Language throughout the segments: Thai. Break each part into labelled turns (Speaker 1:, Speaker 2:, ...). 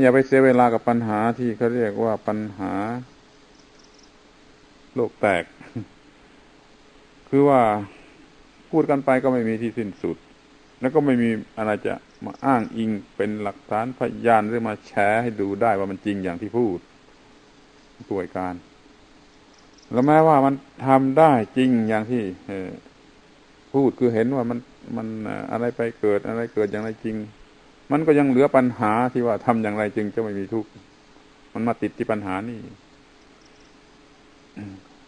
Speaker 1: อย่าไปเสียเวลากับปัญหาที่เขาเรียกว่าปัญหา โลกแตก คือว่าพูดกันไปก็ไม่มีที่สิ้นสุด แล้วก็ไม่มีอะไรจะมาอ้างอิงเป็นหลักฐานพยานหรือมาแชร์ให้ดูได้ว่ามันจริงอย่างที่พูดป่วยการ แล้วแม้ว่ามันทำได้จริงอย่างที่พูดคือเห็นว่ามันมันอะไรไปเกิดอะไรเกิดอย่างไรจริง มันก็ยังเหลือปัญหาที่ว่าทำอย่างไรจึงจะไม่มีทุกข์มันมาติดที่ปัญหานี่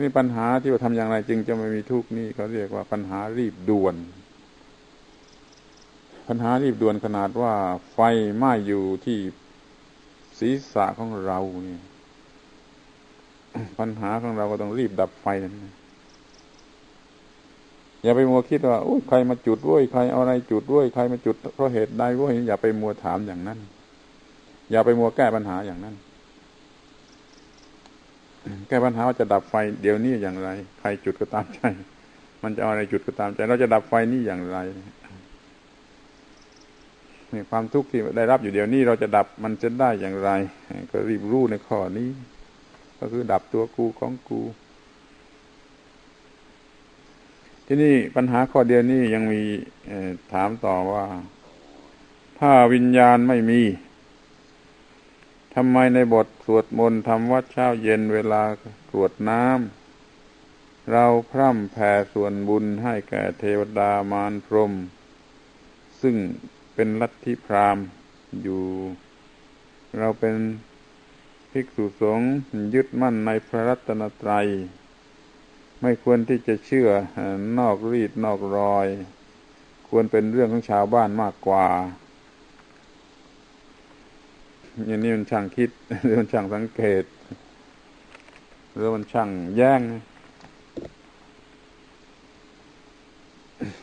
Speaker 1: นี่ปัญหาที่ว่าทำอย่างไรจึงจะไม่มีทุกข์นี่เขาเรียกว่าปัญหารีบด่วน ปัญหารีบด่วนขนาดว่า ไฟไหม้อยู่ที่ศีรษะของเราเนี่ยปัญหาของเราก็ต้องรีบดับไฟนั่น อย่าไปมัวคิดว่าโอ้ยใครมาจุดว้วยใครเอาอะไรจุดว้วยใครมาจุดเพราะเหตุใดว้ยอย่าไปมัวถามอย่างนั้น อย่าไปมัวแก้ปัญหาอย่างนั้น แก้ปัญหาว่าจะดับไฟเดี๋ยวนี้อย่างไร ใครจุดก็ตามใจ มันจะเอาอะไรจุดก็ตามใจเราจะดับไฟนี้อย่างไรนี่ความทุกข์ที่ได้รับอยู่เดี๋ยวนี้เราจะดับมันจะได้อย่างไร ก็รีบรู้ในข้อนี้ ก็คือดับตัวกูของกู ที่นี่ปัญหาข้อเดียวนี้ยังมีถามต่อว่า ถ้าวิญญาณไม่มีทำไมในบทสวดมนต์ทำวัดเช้าเย็นเวลากรวดน้ำเราพร่ำแผ่ส่วนบุญให้แก่เทวดามารพรม ซึ่งเป็นลัทธิพราหมณ์อยู่ เราเป็นภิกษุสงฆ์ยึดมั่นในพระรัตนตรัย ไม่ควรที่จะเชื่อนอกรีดนอกรอย ควรเป็นเรื่องของชาวบ้านมากกว่าอย่างนี้มันช่างคิดหรือมันช่างสังเกต หรือมันช่างแย่ง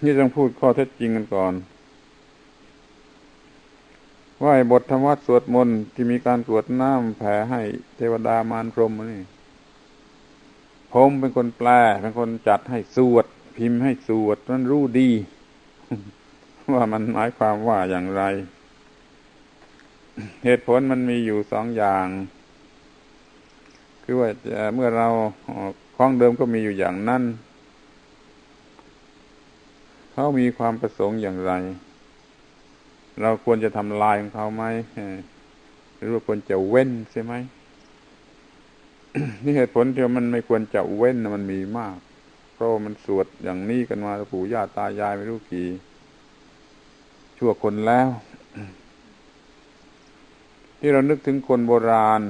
Speaker 1: นี่ต้องพูดข้อเท็จจริงกันก่อน ว่าบทธรรมวัดสวดมนต์ที่มีการตรวจน้ำแผ่ให้เทวดามารพรมนี่ ผมเป็นคนแปล เป็นคนจัดให้สวด พิมพ์ให้สวดนั้นรู้ดี ว่ามันหมายความว่าอย่างไร เหตุผลมันมีอยู่สองอย่าง คือว่าเมื่อเราคล้องเดิมก็มีอยู่อย่างนั้นเขามีความประสงค์อย่างไร เราควรจะทำลายของเขาไหมหรือว่าควรจะเว้นใช่ไหม นี่เหตุผลที่มันไม่ควรจะเว้นมันมีมาก เพราะมันสวดอย่างนี้กันมาปู่ย่าตายายไม่รู้กี่ชั่วคนแล้ว ที่เรานึกถึงคนโบราณ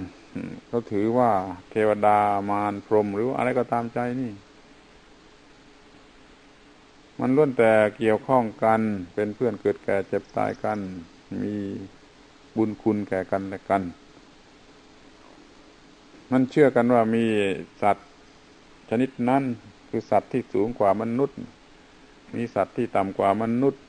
Speaker 1: เขาถือว่าเทวดามารพรหมหรืออะไรก็ตามใจนี่ มันล้วนแต่เกี่ยวข้องกันเป็นเพื่อนเกิดแก่เจ็บตายกัน มีบุญคุณแก่กันและกัน มันเชื่อกันว่ามีสัตว์ชนิดนั้นคือสัตว์ที่สูงกว่ามนุษย์ มีสัตว์ที่ต่ำกว่ามนุษย์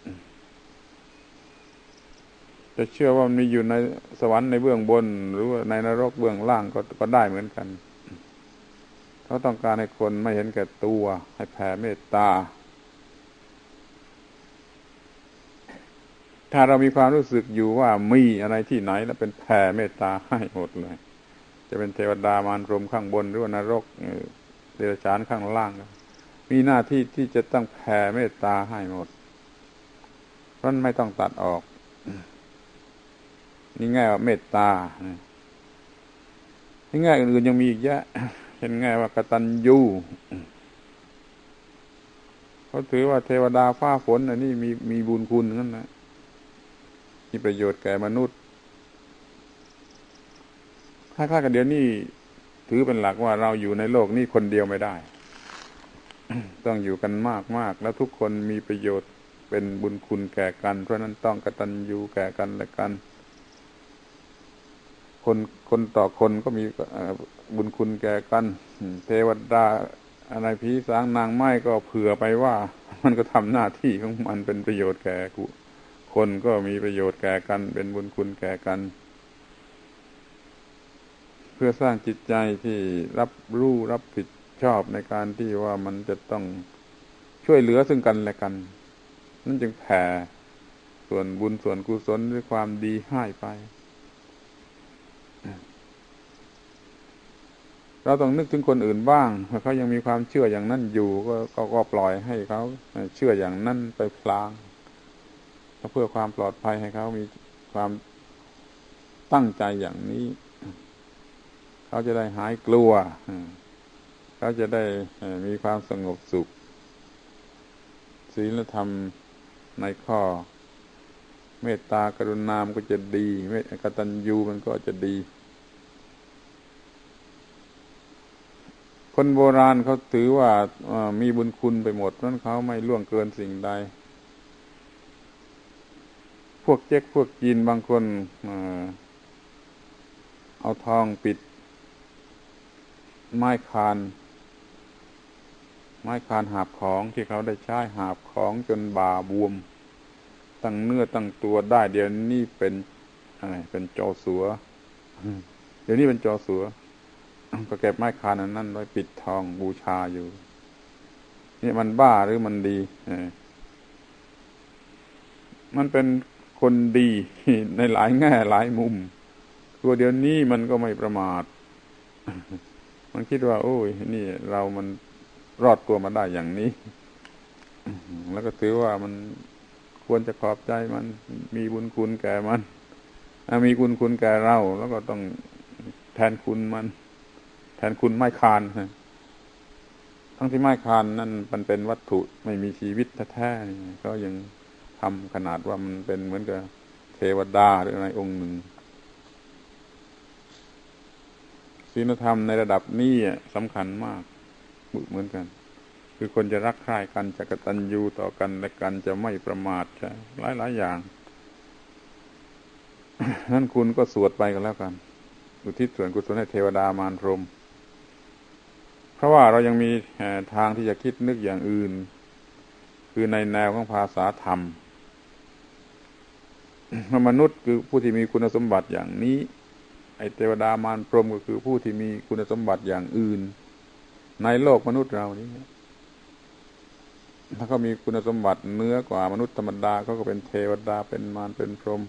Speaker 1: จะเชื่อว่ามันมีอยู่ในสวรรค์ในเบื้องบน หรือว่าในนรกเบื้องล่างก็ก็ได้เหมือนกัน เขาต้องการให้คนไม่เห็นแก่ตัว ให้แผ่เมตตา ถ้าเรามีความรู้สึกอยู่ว่ามีอะไรที่ไหนแล้วเป็นแผ่เมตตาให้หมดเลย จะเป็นเทวดามารพรมข้างบนหรือว่านรกเดรัจฉานข้างล่าง มีหน้าที่ที่จะต้องแผ่เมตตาให้หมดเพราะไม่ต้องตัดออก นี่ง่ายว่าเมตตานี่ง่ายอื่นๆยังมีอีกเยอะเช่นง่ายว่ากตัญญูเขาถือว่าเทวดาฟ้าฝนอันนี้มีมีบุญคุณนั่นนะมีประโยชน์แก่มนุษย์ คล้ายๆกันเดี๋ยวนี้ถือเป็นหลักว่าเราอยู่ในโลกนี้คนเดียวไม่ได้ ต้องอยู่กันมากมากแล้วทุกคนมีประโยชน์เป็นบุญคุณแก่กัน เพราะนั้นต้องกตัญญูแก่กันและกัน คนคนต่อคนก็มีบุญคุณแก่กัน เทวดาอะไรผีสางนางไม้ก็เผื่อไปว่า มันก็ทำหน้าที่ของมันเป็นประโยชน์แก่คนก็มีประโยชน์แก่กัน เป็นบุญคุณแก่กัน เพื่อสร้างจิตใจที่รับรู้รับผิดชอบในการที่ว่ามันจะต้องช่วยเหลือซึ่งกันและกัน นั่นจึงแผ่ส่วนบุญส่วนกุศลด้วยความดีให้ไป เราต้องนึกถึงคนอื่นบ้างถ้าเขายังมีความเชื่ออย่างนั้นอยู่ ก็กก็ปล่อยให้เขาเชื่ออย่างนั้นไปพลางเพื่อความปลอดภัยให้เขามีความตั้งใจอย่างนี้ เขาจะได้หายกลัว เขาจะได้มีความสงบสุข ศีลธรรมในข้อ เมตตากรุณามก็จะดีเมตกตัญญูมันก็จะดี คนโบราณเขาถือว่ามีบุญคุณไปหมดนั้นเขาไม่ล่วงเกินสิ่งใด พวกเจ๊กพวกจีนบางคนเอาทองปิด ไม้คาน ไม้คานหาบของที่เขาได้ใช้หาบของจนบาบวม ตั้งเนื้อตั้งตัวได้ เดี๋ยวนี้เป็นอะไรเป็นจอสัวเดี๋ยวนี้เป็นจอสัวก็เก็บไม้คานอันนั้นไว้ปิดทองบูชาอยู่ นี่มันบ้าหรือมันดีมันเป็นคนดีในหลายแง่หลายมุม ตัวเดี๋ยวนี้มันก็ไม่ประมาท มันคิดว่า โอ้ย นี่เรามันรอดตัวมาได้อย่างนี้ แล้วก็ถือว่ามันควรจะขอบใจมัน มีบุญคุณแก่มันมีคุณคุณแก่เรา แล้วก็ต้องแทนคุณมัน แทนคุณไม่คานทั้งที่ไม้คานนั่นมันเป็นวัตถุไม่มีชีวิตแท้ๆก็ยังทำขนาดว่ามันเป็นเหมือนกับเทวดาหรืออะไรองค์หนึ่ง ศีลธรรมในระดับนี้สำคัญมากเหมือนกัน คือคนจะรักใคร่กันจะกตัญญูต่อกันและกันจะไม่ประมาทจะหลายหลายอย่าง นั่นคุณก็สวดไปกันแล้วกันอุทิศส่วนกุศลให้เทวดามารพรมเพราะว่าเรายังมีทางที่จะคิดนึกอย่างอื่น คือในแนวของภาษาธรรมมนุษย์คือผู้ที่มีคุณสมบัติอย่างนี้ ไอเทวดามารพรมก็คือผู้ที่มีคุณสมบัติอย่างอื่น ในโลกมนุษย์เรานี้ถ้าเขามีคุณสมบัติเนื้อกว่ามนุษย์ธรรมดาเขาก็เป็นเทวดาเป็นมารเป็นพรหม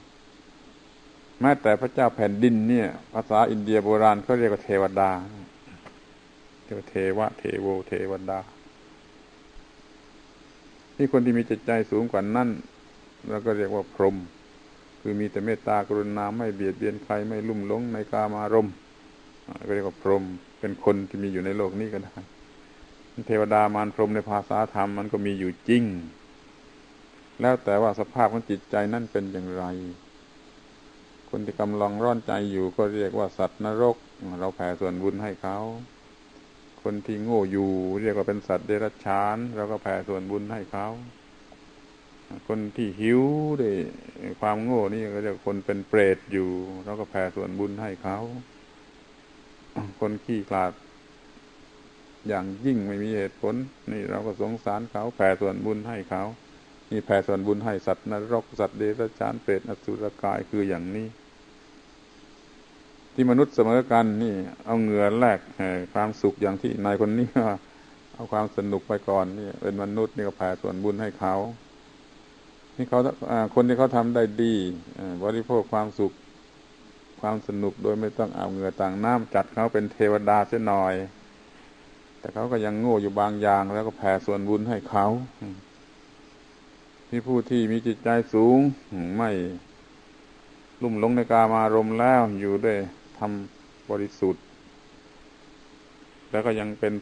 Speaker 1: แม้แต่พระเจ้าแผ่นดินเนี่ย ภาษาอินเดียโบราณเขาเรียกว่าเทวดาเทวเทวะเทโวเทวดาที่คนที่มีจิตใจสูงกว่านั้นเราก็เรียกว่าพรหม คือมีแต่เมตตากรุณาไม่เบียดเบียนใครไม่ลุ่มหลงในกามารมณ์ก็เรียกว่าพรหมเป็นคนที่มีอยู่ในโลกนี้ก็ได้เทวดามารพรหมในภาษาธรรมมันก็มีอยู่จริง แล้วแต่ว่าสภาพของจิตใจนั่นเป็นอย่างไร คนที่กำลังร้อนใจอยู่ก็เรียกว่าสัตว์นรก เราแผ่ส่วนบุญให้เขา คนที่โง่อยู่ เรียกว่าเป็นสัตว์เดรัจฉานเราก็แผ่ส่วนบุญให้เขา คนที่หิวด้วยความโง่นี่ก็จะคนเป็นเปรตอยู่เราก็แผ่ส่วนบุญให้เขา คนขี้ขลาด อย่างยิ่งไม่มีเหตุผล นี่เราก็สงสารเขาแผ่ส่วนบุญให้เขา นี่แผ่ส่วนบุญให้สัตว์นรกสัตว์เดรัจฉานเปรตอสุรกายคืออย่างนี้ ที่มนุษย์เสมอกันนี่ เอาเหงื่อแลกความสุขอย่างที่นายคนนี้เอาความสนุกไปก่อนนี่เป็นมนุษย์นี่ก็แผ่ส่วนบุญให้เขา นี่เขาคนที่เขาทำได้ดีบริโภคความสุขความสนุกโดยไม่ต้องเอาเงื่อต่างน้ำจัดเขาเป็นเทวดาเสียหน่อย แต่เขาก็ยังโง่อยู่บางอย่าง แล้วก็แผ่ส่วนบุญให้เขาที่ผู้ที่มีจิตใจสูง ไม่ลุ่มหลงในกามารมแล้วอยู่ด้วยทำบริสุทธิ์ แล้วก็ยังเป็น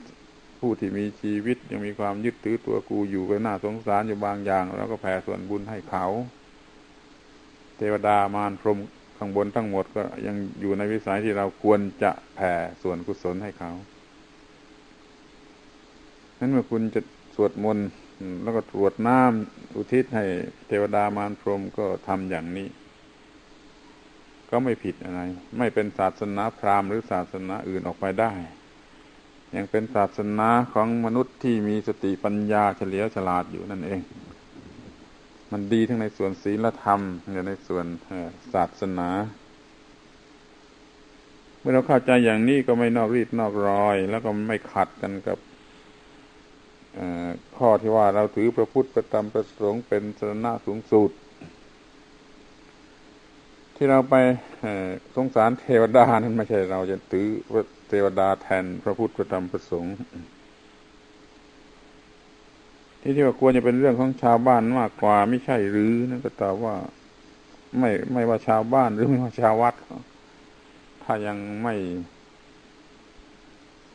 Speaker 1: ผู้ที่มีชีวิตยังมีความยึดถือตัวกูอยู่ก็น่าสงสารอยู่บางอย่าง แล้วก็แผ่ส่วนบุญให้เขา เทวดามารพรมข้างบนทั้งหมดก็ยังอยู่ในวิสัยที่เราควรจะแผ่ส่วนกุศลให้เขานั้นเมื่อคุณจะสวดมนต์แล้วก็ตรวจน้ำอุทิศให้เทวดามารพรมก็ทำอย่างนี้ ก็ไม่ผิดอะไร ไม่เป็นศาสนาพราหมณ์หรือศาสนาอื่นออกไปได้ ยังเป็นศาสนาของมนุษย์ที่มีสติปัญญาเฉลียวฉลาดอยู่นั่นเอง มันดีทั้งในส่วนศีลธรรมและในส่วนศาสนา เมื่อเราเข้าใจอย่างนี้ก็ไม่นอกรีดนอกรอย แล้วก็ไม่ขัดกันกับข้อที่ว่าเราถือพระพุทธประธรรมประสงค์เป็นสรณะสูงสุด ที่เราไปสงสารเทวดานั้นไม่ใช่เราจะถือว่าเทวดาแทนพระพุทธพระธรรมพระสงฆ์ที่ที่ว่าควรจะเป็นเรื่องของชาวบ้านมากกว่าไม่ใช่หรือนั่นก็ตอบว่า ไม่ไม่ว่าชาวบ้านหรือไม่ว่าชาววัด ถ้ายังไม่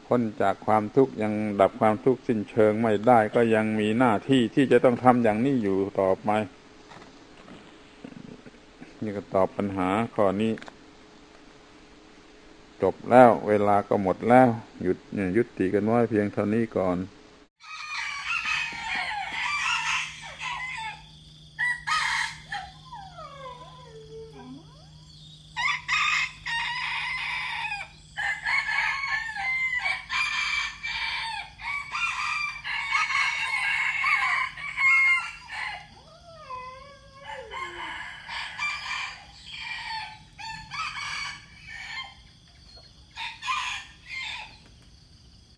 Speaker 1: พ้นจากความทุกข์ยังดับความทุกข์สิ้นเชิงไม่ได้ ก็ยังมีหน้าที่ที่จะต้องทำอย่างนี้อยู่ต่อไป นี่ก็ตอบปัญหาข้อนี้ จบแล้วเวลาก็หมดแล้ว หยุดยุติกันไว้เพียงเท่านี้ก่อน